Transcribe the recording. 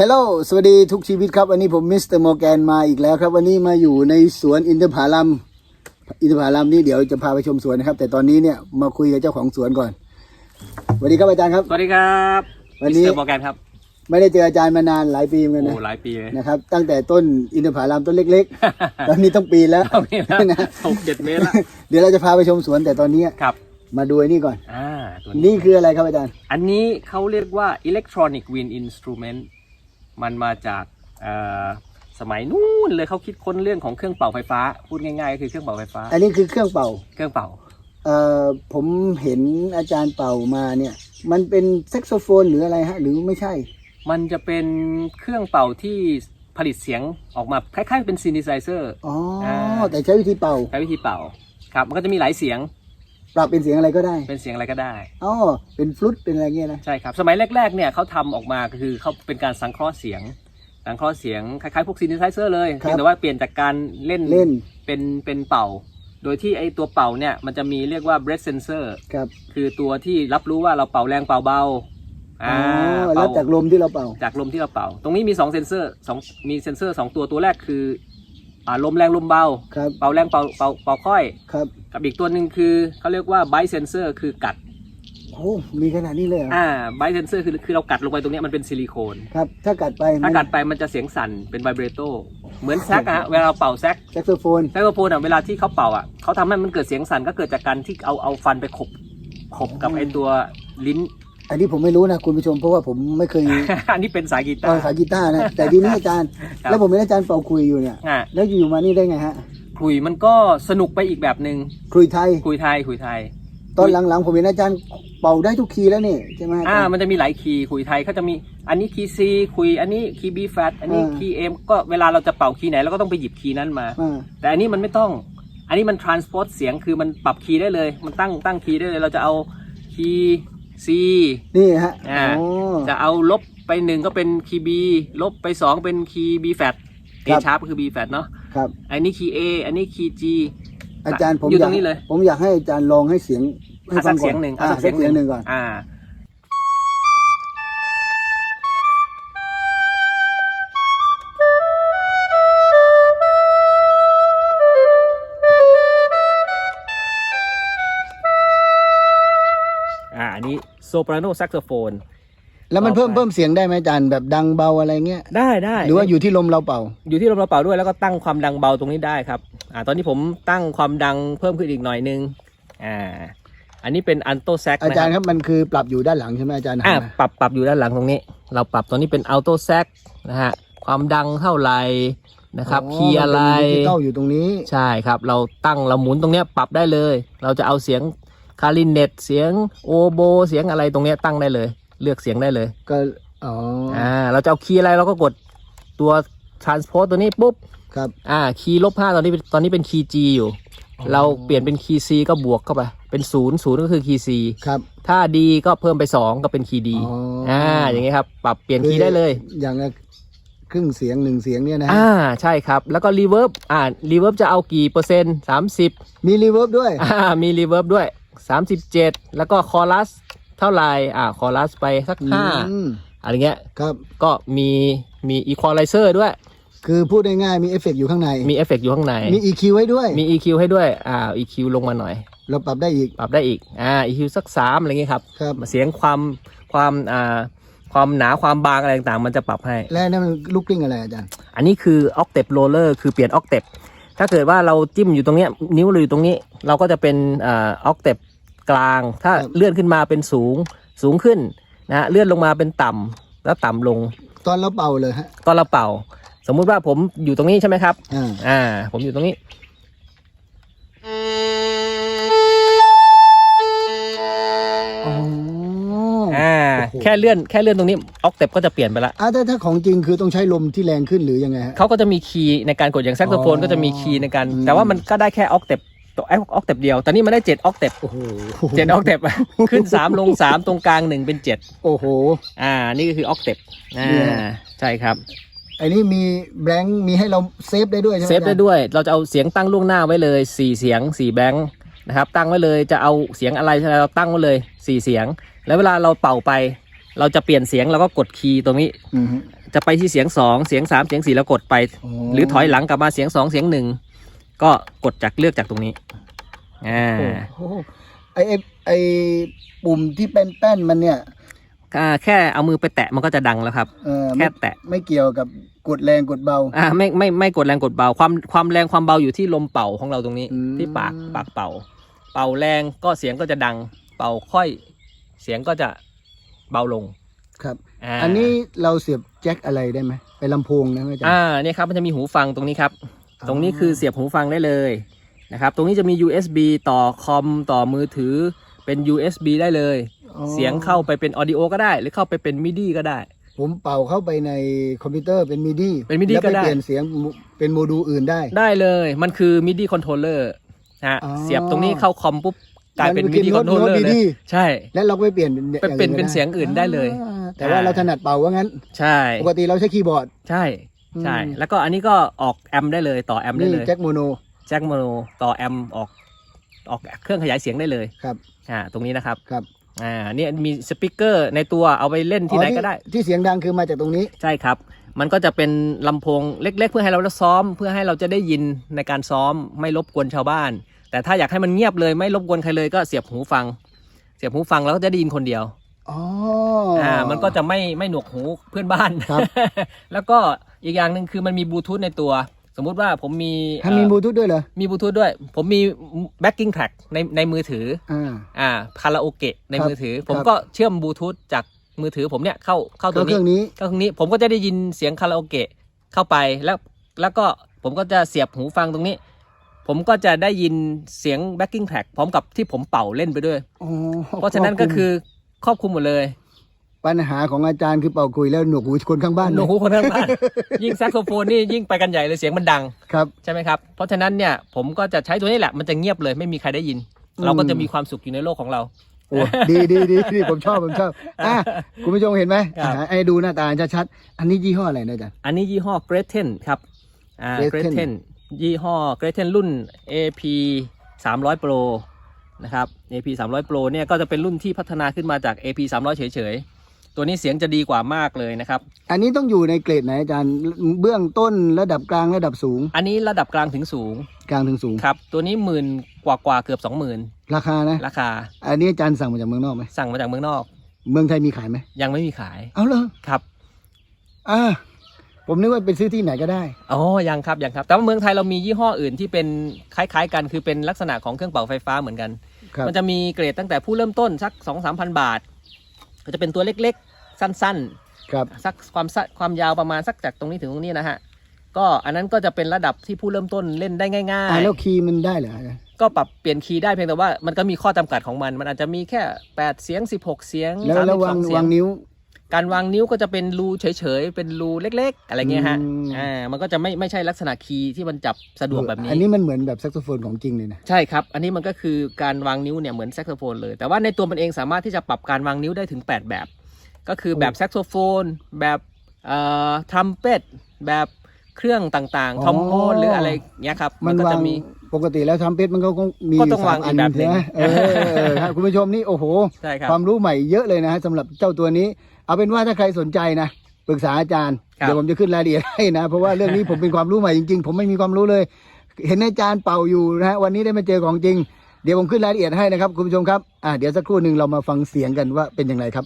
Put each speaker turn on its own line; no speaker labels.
ฮลโหลสวัสดีทุกชีวิตครับ วันนี้ผมมิสเตอร์มอร์แกนมาอีกแล้วครับ วันนี้มาอยู่ในสวนอินทผลัม อินทผลัมนี่เดี๋ยวจะพาไปชมสวนนะครับ แต่ตอนนี้เนี่ยมาคุยกับเจ้าของสวนก่อนสวัสดีครับอาจารย์ครับ
สวัสดีครับ
วันนี้
มิสเตอร์มอร์แกนครับ
ไม่ได้เจออาจารย์มานานหลายปีเหมือนกัน
โอ้
นะ
หลายปีเลย
นะครับ ตั้งแต่ต้นอินทผลัมต้นเล็ก ๆ ตอนนี้ต้องปีแล้ว
เอานี่แล้ว
นะ
หกเจ็ดเมตรละ
เดี๋ยวเราจะพาไปชมสวนแต่ตอนนี้
ครับ
มาดูไอ้นี่ก่อน
อ่าตัวนี้
นี่คืออะไรครับอาจารย์
อันนี้เขาเรียกว่า electronic wind instrument มันมาจากเอ่อสมัยนู้นเลยเขาคิดค้นเรื่องของเครื่องเป่าไฟฟ้า พูดง่ายๆก็คือเครื่องเป่าไฟฟ้า
อันนี้คือเครื่องเป่า
เครื่องเป่า
เอ่อผมเห็นอาจารย์เป่ามาเนี่ย มันเป็นแซกโซโฟนหรืออะไรฮะ หรือไม่ใช่
มันจะเป็นเครื่องเป่าที่ผลิตเสียงออกมาคล้ายๆเป็นซิน t ไซเซอร์
อ๋อ
อ่า
แต่ใช้วิธีเป่า
ใช้วิธีเป่าครับมันก็จะมีหลายเสียง
ปรับเป็นเสียงอะไรก็ได้
เป็นเสียงอะไรก็ได้
อ๋อเป็นฟลุตเป็นอะไรเงี้ยนะ
ใช่ครับ สมัยแรกๆเนี่ยเขาทำออกมาก็คือเขาเป็นการสังเคราะห์เสียง สังเคราะห์เสียงคล้ายๆพวกซิน t ไซเซอร์เลย
ครับ
เพียงแต่ว่าเปลี่ยนจากการเล่น
เล่น
เป็นเป็นเป่า โดยที่ไอตัวเป่าเนี่ยมันจะมีเรียกว่า breath sensor
ครับ
คือตัวที่รับรู้ว่าเราเป่าแรงเป่าเบา
อ๋อ
เป่
แล้วจากลมที่เราเป่า
จากลมที่เราเป่า ตรงนี้มี 2 เซนเซอร์สองมีเซนเซอร์สองตัวตัวแรกคือ อ่าลมแรงลมเบา
ครับ
เป่าแรงเป่าเป่าเป่าค่อย
ครับ
กับอีกตัวหนึ่งคือเขาเรียกว่า bite sensor คือกัด
โอ้มีขนาดนี้เลยเหรอ
อ่า bite sensor คือคือเรากัดลงไปตรงเนี้ยมันเป็นซิลิโคน
ครับ ถ้ากัดไป
ถ้ากัดไปมันจะเสียงสั่นเป็นไวเบรโตเหมือนแซกอะฮะเวลาเราเป่าแซก
แซกโซโฟน
แซกโซโฟนอะเวลาที่เขาเป่าอะเขาทำให้มันเกิดเสียงสั่นก็เกิดจากการที่เอาเอาฟันไปขบขบกับไอตัวลิ้น
อันนี้ผมไม่รู้นะคุณผู้ชมเพราะว่าผมไม่เคย
อันนี้เป็นสายกี
ต
ตา
อน
ร์
สายกีตาร์นะแต่ดีนี่อาจารย์
ครับ
แล้วผมเป็นอาจารย์เป่าคุยอยู่เนี่ย
อ่า
แล้วอยู่มานี่ได้ไงฮะ
ขลุยมันก็สนุกไปอีกแบบหนึ่ง
คุยไทย
คุยไทยคุยไทย
ตอนหลังๆ ผมเห็นอาจารย์เป่าได้ทุกคีย์แล้วนี่ใช่ไหม
อ่า
จารย์
มันจะมีหลายคีย์คุยไทยเขาจะมีอันนี้คีย์ซีคุยอันนี้คีย์บีแฟตอันนี้
อ่า
คีย์เอ็มก็เวลาเราจะเป่าคีย์ไหนเราก็ต้องไปหยิบคีย์นั้นมา
อ่า
แต่อันนี้มันไม่ต้อง อันนี้มัน transport เสียงคือมันปรับคีย์ได้เลย มันตั้งตั้งคีย์ได้เลย เราจะเอาคีย์ C
นี่ฮะ
อ่า
โอ้
จะเอาลบไปหนึ่งก็เป็นคีย์ B ลบไปสองเป็นคีย์ B flat A
ครับ
sharp ก็คือ B flat เนาะ
ครับ
อันนี้คีย์ A อันนี้คีย์ G
อาจารย์ผม
อยู่
อ
ต
ยา
รง
ก
นี้เลย
ผมอยากให้อาจารย์ลองให้เสียงให้
อะ
ฟั
สั
ง
ก
ก่
เสี
อยน
งหนึ่ง
อ่า
อะ
สักเสียงหนึ่งก่อน
อ่าอ่า โซปราโนแซกโซโฟน
แล้วมันเพิ่ม
ต่อไป
เพิ่มเสียงได้ไหมอาจารย์แบบดังเบาอะไรเงี้ย
ได้ได้
หรือว่าอยู่ที่ลมเราเป่า
อยู่ที่ลมกระเป๋าด้วยแล้วก็ตั้งความดังเบาตรงนี้ได้ครับ อ่า ตอนนี้ผมตั้งความดังเพิ่มขึ้นอีกหน่อยนึง อ่า อันนี้เป็นอันโตแซก
อา
นะ
จารย์
ค
ครับรับมันคือปรับอยู่ด้านหลังใช่ไหมอาจารย์
อ่า
หันมา
ปรับปรับอยู่ด้านหลังตรงนี้ เราปรับตอนนี้เป็นอัลโตแซกนะฮะ ความดังเท่าไหร่นะครับคีย์อะไร
มันเป็นดิจิตอลอยู่ตรงนี้
ใช่ครับ เราตั้งเราหมุนตรงเนี้ยปรับได้เลย เราจะเอาเสียง คาริเนตเสียงโอโบเสียงอะไรตรงเนี้ยตั้งได้เลย เลือกเสียงได้เลย
ก็อ๋ออ
อ่าเราจะเอาคีย์อะไรเราก็กดตัว transport ตัวนี้ปุ๊บ
ครับ
อ่าคีย์ลบห้าตอนนี้เป็นตอนนี้เป็นคีย์ G อยู่เราเปลี่ยนเป็นคีย์ C ก็บวกเข้าไป เป็นศูนย์ศูนย์ก็คือคีย์ C
ครับ
ถ้าดีก็เพิ่มไปสองก็เป็นคีย์ D
อ๋ออ่
อ่าอย่างงี้ครับปรับเปลี่ยนคีย์ได้เลย
อย่างละครึ่งเสียงหนึ่งเสียงเนี่ยนะฮะ
อ่าใช่ครับ แล้วก็รีเวิร์บอ่ารีเวิร์บจะเอากี่เปอร์เซ็นต์สามสิบ
มีรีเวิร์บด้วย
อ่ามีรีเวิร์บด้วย สามสิบเจ็ดแล้วก็คอรัสเท่าไหร่อ่าคอรัสไปสักห้า
อืม
อะไรเงี้ย
ครับ
ก็มีมีอีควอไลเซอร์ด้วย
คือพูดง่ายๆมีเอฟเฟกต์อยู่ข้างใน
มีเอฟเฟกต์อยู่ข้างใน
มี EQ ไว้ด้วย
มี EQ ให้ด้วย อ่า EQ ลงมาหน่อย
เราปรับได้อีก
ปรับได้อีก อ่า EQ สักสามอะไรเงี้ยครับ
ครับ
เสียงความความอ่าความหนาความบางอะไรต่างๆ มันจะปรับให้
และนั่นมันลูกกลิ้งอะไรอาจารย์
อันนี้คือ octave roller คือเปลี่ยน octave ถ้าเกิดว่าเราจิ้มอยู่ตรงเนี้ยนิ้วเราอยู่ตรงนี้ เราก็จะเป็นอ่า octave ก ลาง ถ้า
ครับ
เลื่อนขึ้นมาเป็นสูงสูงขึ้นนะฮะเลื่อนลงมาเป็นต่ำแล้วต่ำลง
ตอนเราเป่าเลยฮะ
ตอนเราเป่า สมมุติว่าผมอยู่ตรงนี้ใช่ไหมครับ
อ่า
อ่าผมอยู่ตรงนี้
อ๋อ
อ่า
โอ้โห
แค่เลื่อนแค่เลื่อนตรงนี้ octave ก็จะเปลี่ยนไปละ
อ่าถ้าถ้าของจริงคือต้องใช้ลมที่แรงขึ้นหรือยังไงฮะ
เขาก็จะมีคีย์ในการกดอย่างแซกโซโฟน
อ๋อ
ก็จะมีคีย์ในการ
อืม
แต่ว่ามันก็ได้แค่ octave ตั วไอ้ octave เดียว แต่นี่มันได้7 octave
โอ้โห
เจ็ด octave ขึ้น3ลง3ตรงกลาง1เป็น7
โอ้โห
อ่า นี่ก็คือ octave อ่
เนี่ยา
ใช่ครับ
ไอ้นี่มีแบงค์มีให้เราเซฟได้ด้วยใช่ไหม
เซฟได้ด้วย เราจะเอาเสียงตั้งล่วงหน้าไว้เลย4เสียง4แบงค์นะครับ ตั้งไว้เลยจะเอาเสียงอะไรเราตั้งไว้เลย4เสียง แล้วเวลาเราเป่าไป เราจะเปลี่ยนเสียงเราก็กดคีย์ตรงนี้
อืมฮึ
จะไปที่เสียงสองเสียงสามเสียงสี่แล้วกดไป หรือถอยหลังกลับมาเสียงสองเสียงหนึ่ง ก็กดจากเลือกจากตรงนี้อ่า
โอ้โหไอไอไอปุ่มที่เป็นแป้นมันเนี่ย
อ่าแค่เอามือไปแตะมันก็จะดังแล้วครับ
เออ
แค่
ไม่
แตะ
ไม่เกี่ยวกับกดแรงกดเบา
อ่าไม่ไม่ไม่กดแรงกดเบาความความแรงความเบาอยู่ที่ลมเป่าของเราตรงนี้
อืม
ที่ปากปากเป่า เป่าแรงก็เสียงก็จะดัง เป่าค่อยเสียงก็จะเบาลง
ครับาอันนี้เราเสียบแจ็คอะไรได้ไหมไปลำโพงนะอาจารย์
อ่าเนี่ยครับมันจะมีหูฟังตรงนี้ครับ
อ๋อ
ตรงนี้คือเสียบหูฟังได้เลยนะครับ ตรงนี้จะมี USB ต่อคอมต่อมือถือเป็น USB ได้เลย
อ๋อ
เสียงเข้าไปเป็นออดิโอก็ได้ หรือเข้าไปเป็นมิดีก็ได้
ผมเป่าเข้าไปในคอมพิวเตอร์เป็นมิดี
เป็น MIDI
แล้ว
ก็
ไป
ได้
เปลี่ยนเสียงเป็นโมดูลอื่นได้
ได้เลยมันคือ MIDI controller นะฮะ
อ๋อ
เสียบตรงนี้เข้าคอมปุ๊บกลายเป็น
มันคือ
MIDI
โน้ตโน้ต
controller เลย
MIDI
ใช่
แล้วเราก็ไปเปลี่ยน
ไปเปลี่ยนเป็นเสียงอื่นได้เลย
อ่าแต่ว่า
อ่า
เราถนัดเป่าว่างั้น
ใช่
ปกติเราใช้คีย์บอร์ด
ใช่ ใช่
อืม
แล้วก็อันนี้ก็ออกแอมป์ได้เลยต่อแอมป์ได้
นี่
เลย
แจ็คโมโน
แจ็คโมโนต่อแอมป์ออกออกเครื่องขยายเสียงได้เลย
ครับ
อ่าตรงนี้นะครับ
ครับ
อ่าเนี่ยมีสปีกเกอร์ในตัวเอาไปเล่นที่ไหนก็ได้
อ๋อที่เสียงดังคือมาจากตรงนี้
ใช่ครับ มันก็จะเป็นลำโพงเล็ก ๆ เพื่อให้เราได้ซ้อม เพื่อให้เราจะได้ยินในการซ้อมไม่รบกวนชาวบ้าน แต่ถ้าอยากให้มันเงียบเลยไม่รบกวนใครเลยก็เสียบหูฟัง เสียบหูฟังแล้วก็จะได้ยินคนเดียว
อ๋อ
อ่ามันก็จะไม่ไม่หนวกหูเพื่อนบ้าน
ครับ
แล้วก็อีกอย่างหนึ่งคือมันมีบลูทูธในตัว สมมุติว่าผมมี
ถ้ามีบลูทูธด้วยเหรอ
มีบลูทูธด้วย ผมมี backing track ในในมือถือ
อ่า
อ่าคาราโอเกะใน
ครับ
มือถือ ผม
ครับ
ก็เชื่อมบลูทูธจากมือถือผมเนี่ยเข้าเข้าตั
ก็
ว
เค
นี้
รื่องนี้
ก็ตรงนี้ผมก็จะได้ยินเสียงคาราโอเกะเข้าไปแล้วแล้วก็ผมก็จะเสียบหูฟังตรงนี้ ผมก็จะได้ยินเสียง backing track พร้อมกับที่ผมเป่าเล่นไปด้วย
อ๋อ
เพราะฉะนั้นก็คือ ครอบคลุมหมดเลย
ปัญหาของอาจารย์คือเป่าคุยแล้วหนวกหูคนข้างบ้าน
หนูหูคนทั้งบ้านยิ่งแซกโซโฟนนี่ยิ่งไปกันใหญ่เลยเสียงมันดัง
ครับ
ใช่ไหมครับ เพราะฉะนั้นเนี่ยผมก็จะใช้ตัวนี้แหละมันจะเงียบเลยไม่มีใครได้ยิน
อืม
เราก็จะมีความสุขอยู่ในโลกของเรา
โอ้ดีดีดีดีผมชอบผมชอบอะคุณผู้ชมเห็นไหม
ครับ
อะให้ดูหน้าตาชัดๆอันนี้ยี่ห้ออะไรนะอาจารย์
อันนี้ยี่ห้อ g r e t e n ครับอ่า g r e
Gretchen
t e n ยี่ห้อ g r e t e n รุ่น AP 300 Pro นะครับ AP 300 Pro เนี่ยก็จะเป็นรุ่นที่พัฒนาขึ้นมาจาก AP 300 เฉยๆ ตัวนี้เสียงจะดีกว่ามากเลยนะครับ
อันนี้ต้องอยู่ในเกรดไหนอาจารย์เบื้องต้นระดับกลางระดับสูง
อันนี้ระดับกลางถึงสูง
กลางถึงสูง
ครับ ตัวนี้หมื่นกว่ากว่าๆเกือบ 20,000
ราคานะ
ราคา
อันนี้อาจารย์สั่งมาจากเมืองนอกไหม
สั่งมาจากเมืองนอก
เมืองไทยมีขายไหม
ยังไม่มีขาย
เอาเหรอ
ครับ
อ่า ผมนึกว่าไปซื้อที่ไหนก็ได้
อ๋อ ยังครับ ยังครับ แต่ว่าเมืองไทยเรามียี่ห้ออื่นที่เป็นคล้ายๆ กัน คือเป็นลักษณะของเครื่องเป่าไฟฟ้าเหมือนกัน
ครับ
มันจะมีเกรดตั้งแต่ผู้เริ่มต้นสัก2 3 0 0 0 บาท ก็จะเป็นตัวเล็กๆ สั้น
ครับ
ๆ สักความสั้นความยาวประมาณสักจากตรงนี้ถึงตรงนี้นะฮะ ก็อันนั้นก็จะเป็นระดับที่ผู้เริ่มต้นเล่นได้ง่าย
อ่าแล้วคีย์มันได้เหรออาจารย์
ๆก็ปรับเปลี่ยนคีย์ได้เพียงแต่ว่ามันก็มีข้อจำกัดของมัน มันอาจจะมีแค่ 8 เสียง 16 เสียง
แล้วแล้ววาง
32เสียวา
งงนิ้ว
การวางนิ้วก็จะเป็นรูเฉยๆ เป็นรูเล็ก ๆ อะไรเงี้ยฮะ
อืม
อ่า มันก็จะไม่ไม่ใช่ลักษณะคีย์ที่มันจับสะดวกแบบนี้
อันนี้มันเหมือนแบบแซกโซโฟนของจริงเลยนะ
ใช่ครับ อันนี้มันก็คือการวางนิ้วเนี่ยเหมือนแซกโซโฟนเลย แต่ว่าในตัวมันเองสามารถที่จะปรับการวางนิ้วได้ถึง 8 แบบ ก็คือแบบแซกโซโฟน แบบเอ่อทรัมเป็ตแบบเครื่องต่างๆทอมโบนหรืออะไรเงี้ยครับ
มัน
ก็
วา
จะ
ง
มี
ปกติแล้วทำเพชรมันก็คงมี
ก็ต้องวาง
สม
อีกแบบหนึ่ง
ใช่ไหมเออเออครับคุณผู้ชมนี่โอ้โห
ใช่ครับ
ความรู้ใหม่เยอะเลยนะฮะสำหรับเจ้าตัวนี้ เอาเป็นว่าถ้าใครสนใจนะปรึกษาอาจารย์
ครับ
เดี๋ยวผมจะขึ้นรายละเอียดให้นะ เพราะว่าเรื่องนี้ผมเป็นความรู้ใหม่จริงๆ ผมไม่มีความรู้เลย เห็นอาจารย์เป่าอยู่นะฮะวันนี้ได้มาเจอของจริง เดี๋ยวผมขึ้นรายละเอียดให้นะครับคุณผู้ชมครับอ่าเดี๋ยวสักครู่หนึ่งเรามาฟังเสียงกันว่าเป็นอย่างไรครับ